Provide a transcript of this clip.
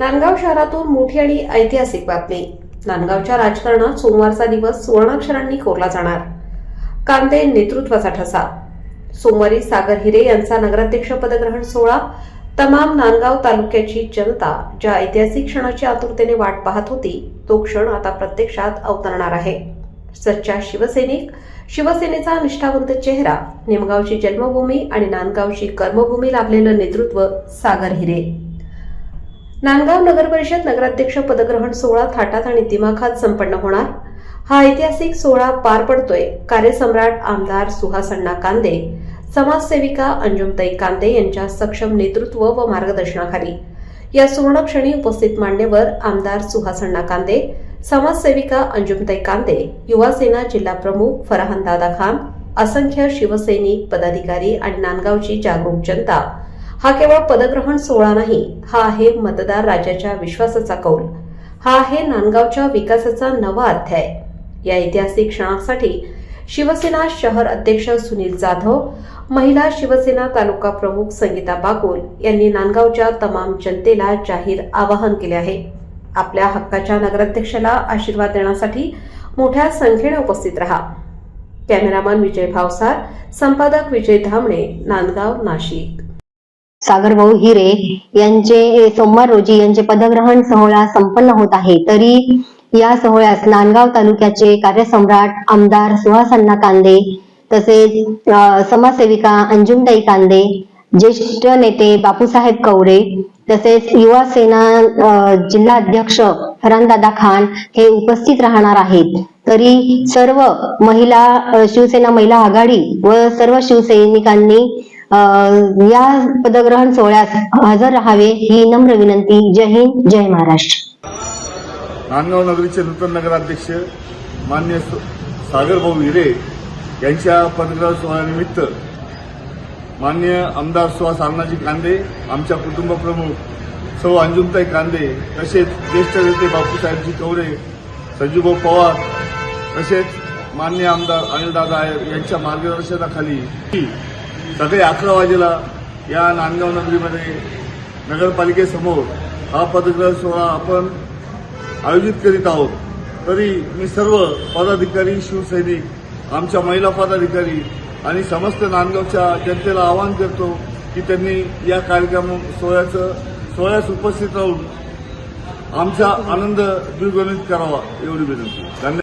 नांदगाव शहरातून मोठी आणि ऐतिहासिक बातमी. नांदगावच्या राजकारणात सोमवारचा दिवस सुवर्णाक्षरांनी कोरला जाणार. कांदे नेतृत्वाचा ठसा. सोमवारी सागर हिरे यांचा नगराध्यक्ष पदग्रहण सोहळा. तमाम नांदगाव तालुक्याची जनता ज्या ऐतिहासिक क्षणाची आतुरतेने वाट पाहत होती तो क्षण आता प्रत्यक्षात अवतरणार आहे. सच्चा शिवसैनिक शिवसेनेचा निष्ठावंत चेहरा निमगावची जन्मभूमी आणि नांदगावची कर्मभूमी लाभलेलं नेतृत्व सागर हिरे. नांदगाव नगर परिषद नगराध्यक्ष पदग्रहण सोहळा थाटात आणि दिमाखात संपन्न होणार. हा ऐतिहासिक सोहळा पार पडतोय. कार्यसम्राट आमदार सुहासण्णा कांदे समाजसेविका अंजुमताई कांदे यांच्या सक्षम नेतृत्व व मार्गदर्शनाखाली. या सुवर्णक्षणी उपस्थित मान्यवर आमदार सुहासण्णा कांदे समाजसेविका अंजुमताई कांदे युवासेना जिल्हा प्रमुख फरहान दादा खान असंख्य शिवसैनिक पदाधिकारी आणि नांदगावची जागरूक जनता हा केवळ पदग्रहण सोहळा नाही हा आहे मतदार राजाच्या विश्वासाचा कौल. हा आहे नांदगावच्या विकासाचा नवा अध्याय. या ऐतिहासिक क्षणासाठी शिवसेना शहर अध्यक्ष सुनील जाधव महिला शिवसेना तालुका प्रमुख संगीता बागुल यांनी नांदगावच्या तमाम जनतेला जाहीर आवाहन केले आहे. आपल्या हक्काच्या नगराध्यक्षाला आशीर्वाद देण्यासाठी मोठ्या संख्येने उपस्थित रहा. कॅमेरामन विजय भावसार संपादक विजय धामणे नांदगाव नाशिक. सागरभाऊ हिरे यांचे सोमवार रोजी यांचे पदग्रहण सोहळा संपन्न होत आहे. तरी या सोहळ्यास नांदगाव तालुक्याचे कार्यसम्राट आमदार सुहासन्ना कांदे तसेच समाजसेविका अंजुमताई कांदे ज्येष्ठ नेते बापूसाहेब कवरे तसेच युवा सेना जिल्हा अध्यक्ष फरानदादा खान हे उपस्थित राहणार आहेत. तरी सर्व महिला शिवसेना महिला आघाडी व सर्व शिवसैनिकांनी या पदग्रहण सोहळ्यास हजर राहावे ही नम्र विनंती. जय हिंद जय महाराष्ट्र. नांदगाव नगरीचे नूतन नगराध्यक्ष मान्य सागरभाऊ हिरे यांच्या पदग्रहण सोहळ्यानिमित्त मान्य आमदार सुहास अण्णाजी कांदे आमच्या कुटुंब प्रमुख सौ अंजुमताई कांदे तसेच ज्येष्ठ नेते बापूसाहेबजी कवरे संजूभाऊ पवार तसेच मान्य आमदार अनिलदादा यांच्या मार्गदर्शनाखाली सकाळी अकरा वाजेला या नांदगाव नगरीमध्ये नगरपालिकेसमोर हा पदग्रह सोहळा आपण आयोजित करीत आहोत. तरी मी सर्व पदाधिकारी शिवसैनिक आमच्या महिला पदाधिकारी आणि समस्त नांदगावच्या जनतेला आवाहन करतो की त्यांनी या कार्यक्रम सोहळ्याचं सोहळ्यास उपस्थित राहून आमचा आनंद द्विगुणित करावा. एवढी विनंती. धन्यवाद.